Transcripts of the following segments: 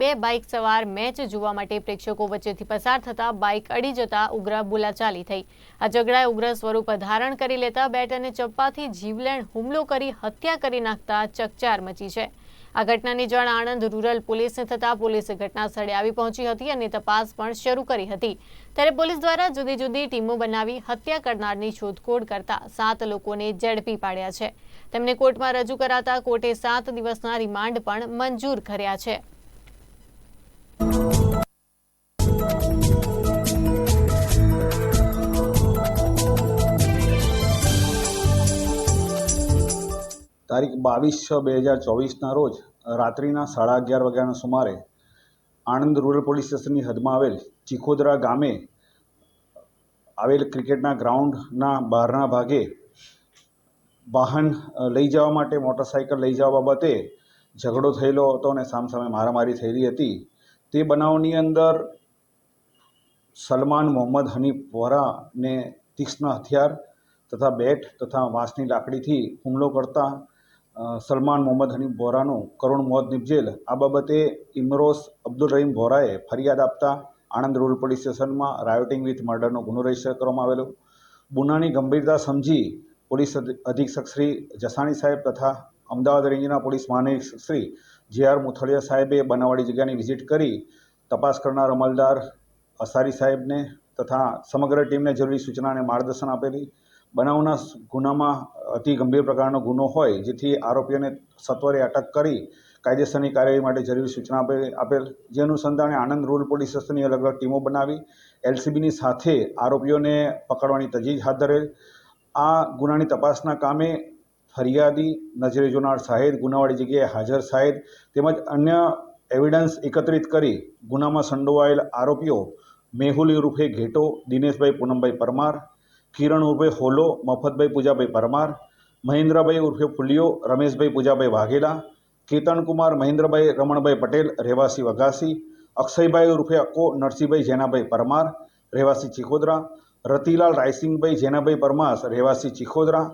બે બાઇક સવાર મેચ જોવા માટે પ્રેક્ષકો વચ્ચેથી પસાર થતા બાઇક અડી જતા ઉગ્ર બોલાચાલી થઈ. આ ઝઘડાએ ઉગ્ર સ્વરૂપ ધારણ કરી લેતા બેટ અને ચપ્પાથી જીવલેણ હુમલો કરી હત્યા કરી નાખતા ચકચાર મચી છે. આ ઘટનાની જાણ આણંદ રૂરલ પોલીસને થતાં પોલીસ ઘટના સ્થળે આવી પહોંચી હતી અને તપાસ પણ શરૂ કરી હતી. ત્યારે પોલીસ દ્વારા જુદી જુદી ટીમો બનાવી હત્યા કરનારની શોધખોળ કરતા સાત લોકોને ઝડપી પાડ્યા છે. તેમને કોર્ટમાં રજૂ કરાતા કોર્ટે સાત દિવસના રિમાન્ડ પણ મંજૂર કર્યા છે. તારીખ બાવીસ છ બે હજાર ચોવીસના રોજ રાત્રિના સાડા અગિયાર વાગ્યાના સુમારે આણંદ રૂરલ પોલીસ સ્ટેશનની હદમાં આવેલ ચીખોદરા ગામે આવેલ ક્રિકેટના ગ્રાઉન્ડના બહારના ભાગે વાહન લઈ જવા માટે મોટરસાઇકલ લઈ જવા બાબતે ઝઘડો થયેલો હતો અને સામસામે મારામારી થયેલી હતી. તે બનાવની અંદર સલમાન, મોહમ્મદ, હનીફ વોરાને તીક્ષ્ણ હથિયાર તથા બેટ તથા વાંસની લાકડીથી હુમલો કરતા સલમાન, મોહમ્મદ હનીફ વોરાનું કરુણ મોત નિપજેલ આ બાબતે ઇમરોઝ અબ્દુલ રહીમ વોરાએ ફરિયાદ આપતા આણંદ રૂરલ પોલીસ સ્ટેશનમાં રાયોટિંગ વિથ મર્ડરનો ગુનો રજિસ્ટર કરવામાં આવેલો. ગુનાની ગંભીરતા સમજી પોલીસ અધિક્ષક શ્રી જસાણી સાહેબ તથા અમદાવાદ રેન્જના પોલીસ મહાનિરીક્ષક શ્રી જે આર મુથળિયા સાહેબે બનાવાળી જગ્યાની વિઝિટ કરી તપાસ કરનાર અમલદાર અસારી સાહેબને તથા સમગ્ર ટીમને જરૂરી સૂચના અને માર્ગદર્શન આપેલી. બનાવના ગુનામાં અતિ ગંભીર પ્રકારનો ગુનો હોય, જેથી આરોપીઓને સત્વરે અટક કરી કાયદેસરની કાર્યવાહી માટે જરૂરી સૂચના આપે, આપેલ, જે અનુસંધાને આણંદ રૂરલ પોલીસ સ્ટેશનની અલગ અલગ ટીમો બનાવી, એલસીબીની સાથે આરોપીઓને પકડવાની તજવીજ હાથ ધરેલ. આ ગુનાની તપાસના કામે ફરિયાદી નજરે જોનાર સાહેબ ગુનાવાળી જગ્યાએ હાજર સાહેબ તેમજ અન્ય એવિડન્સ એકત્રિત કરી ગુનામાં સંડોવાયેલ આરોપીઓ મેહુલ રૂપે ઘેટો, દિનેશભાઈ પૂનમભાઈ પરમાર કિરણ ઉર્ફે હોલો, મફતભાઈ પૂજાભાઈ પરમાર, મહેન્દ્રભાઈ ઉર્ફે ફુલિયો, રમેશભાઈ પૂજાભાઈ વાઘેલા, કેતનકુમાર, મહેન્દ્રભાઈ રમણભાઈ પટેલ, રહેવાસી વઘાસી, અક્ષયભાઈ ઉર્ફે અક્કો નરસિંહભાઈ જેનાભાઈ પરમાર, રહેવાસી ચિખોદરા, રતિલાલ રાયસિંગભાઈ જેનાભાઈ પરમાર, રહેવાસી ચિખોદરા,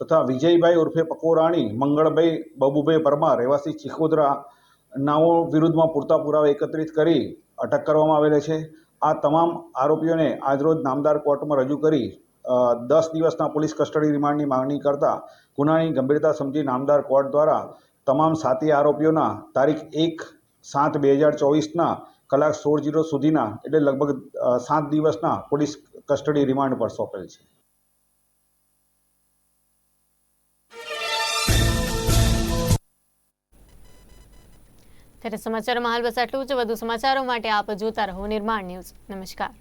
તથા વિજયભાઈ ઉર્ફે પકોરાણી, મંગળભાઈ બબુભાઈ પરમાર, રહેવાસી ચિખોદરા, નાઓ વિરુદ્ધમાં પૂરતા પુરાવા એકત્રિત કરી અટક કરવામાં આવેલ છે. આ તમામ આરોપીઓને આજરોજ નામદાર કોર્ટમાં રજૂ કરી દસ દિવસના પોલીસ કસ્ટડી રિમાન્ડની માંગણી કરતા ગુનાની ગંભીરતા સમજી નામદાર કોર્ટ દ્વારા તમામ સાતી આરોપીઓના તારીખ એક સાત બે હજાર ચોવીસના કલાક સોળ જીરો સુધીના એટલે લગભગ સાત દિવસના પોલીસ કસ્ટડી રિમાન્ડ પર સોંપેલ છે. ત્યારે સમાચારોમાં હાલ બસ આટલું જ. વધુ સમાચારો માટે આપ જોતા રહો નિર્માણ ન્યૂઝ. નમસ્કાર.